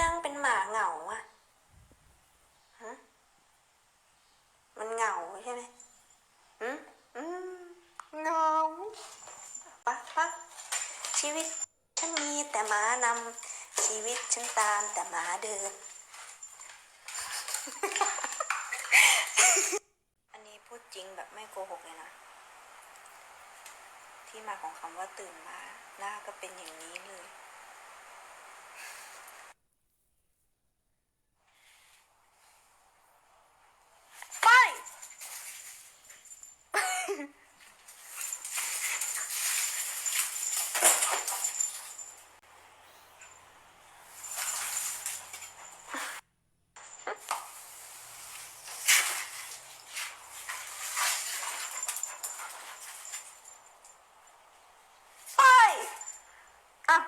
นั่งเป็นหมาเหงาอะมันเหงาใช่ไหมอืมอืมเหงาปะปะชีวิตฉันมีแต่หมานำชีวิตฉันตามแต่หมาเดิน อันนี้พูดจริงแบบไม่โกหกเลยนะ ที่มาของคำว่าตื่นมา หน้าก็เป็นอย่างนี้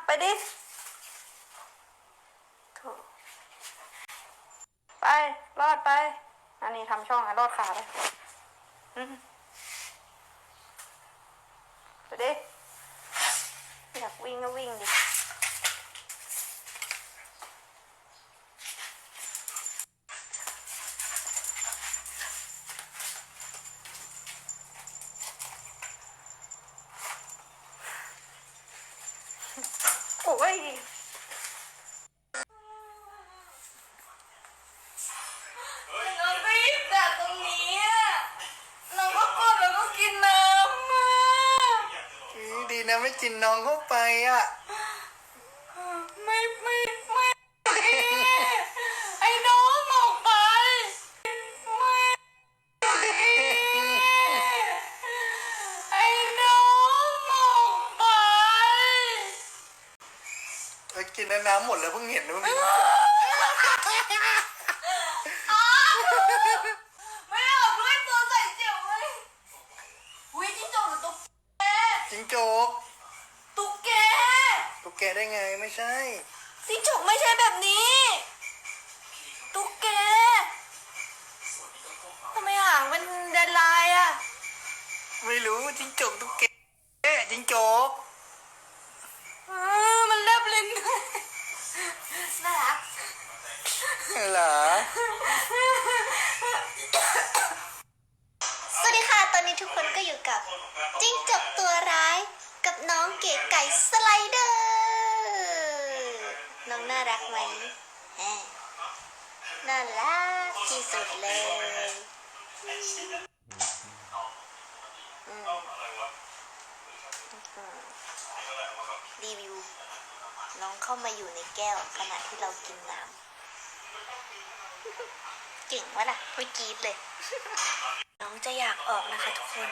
ไปดิ ไป รอดไป อันนี้ทำช่องอะรอดขาไปอืมไปดิ อยากวิ่งก็วิ่งดิ ยเรารีบแต่ตรงนี้อะเราก็กดแล้วก็กินน้ำอะอืมดีนะไม่กินน้องเข้าไปอะ ไม่ไม่ กินแล้วน้ำหมดแล้วเพิ่งเห็นนะเมื่อกี้ไม่ออกด้วยตัวใส่เจียวเลยอุ้ยจิ้งจกหรือตุ๊กแกจิงโจกตุ๊กแกตุ๊กแกได้ไงไม่ใช่ จิ้งจกไม่ใช่แบบนี้ ตุ๊กแกทำไมหางเป็นแดนลายอะไม่รู้จิงโจกตุ๊กแกจิงโจก เหรอ สวัสดีค่ะ ตอนนี้ทุกคนก็อยู่กับ จิ้งจกตัวร้ายกับน้องเก๋ไก่สไลเดอร์ น้องน่ารักไหมแหมน่ารักที่สุดเลยอืมรีวิว น้องเข้ามาอยู่ในแก้วขณะที่เรากินน้ำ เก่งวะล่ะไม่กรีดเลย น้องจะอยากออกนะคะทุกคน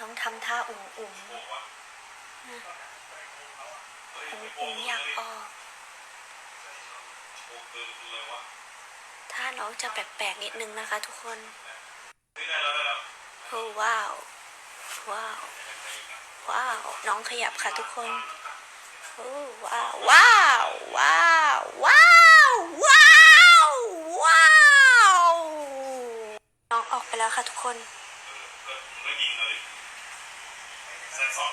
น้องทำท่าอุ่มอุ่มอุ่มอุ่มอยากออกถ้าน้องจะแปลกๆนิดนึงนะคะทุกคนโอ้ว้าว ว้าว ว้าว น้องขยับค่ะทุกคน โอ้ว้าว ว้าว ว้าว น้องออกไปแล้ว ค่ะทุกคน ก็ยิงเลยแซนสอง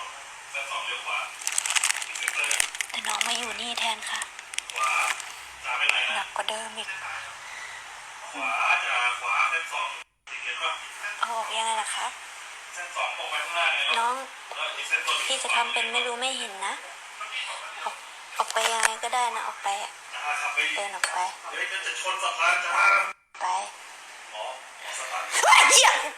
แซนสองเลี้ยวขวาเซนเตอร์แต่น้องมาอยู่นี่แทนค่ะ ขวาจ่าไปไหนหนันะกกว่าเดิมอีก ขวาจ่าขวาเส้นสองเห็นป่ะเอาออกยังไงล่ะคะนสองตรงไปข้างหน้าเลยน้อง แล้วอีกเส้นตัวพี่จะทำเป็นไม่รู้ไม่เห็นนะ ออกออกไปยังไงก็ได้นะ ออกไปอะจ่าขับไปเดินออกไป เฮ้ยจะชนสะพานจ่า ไ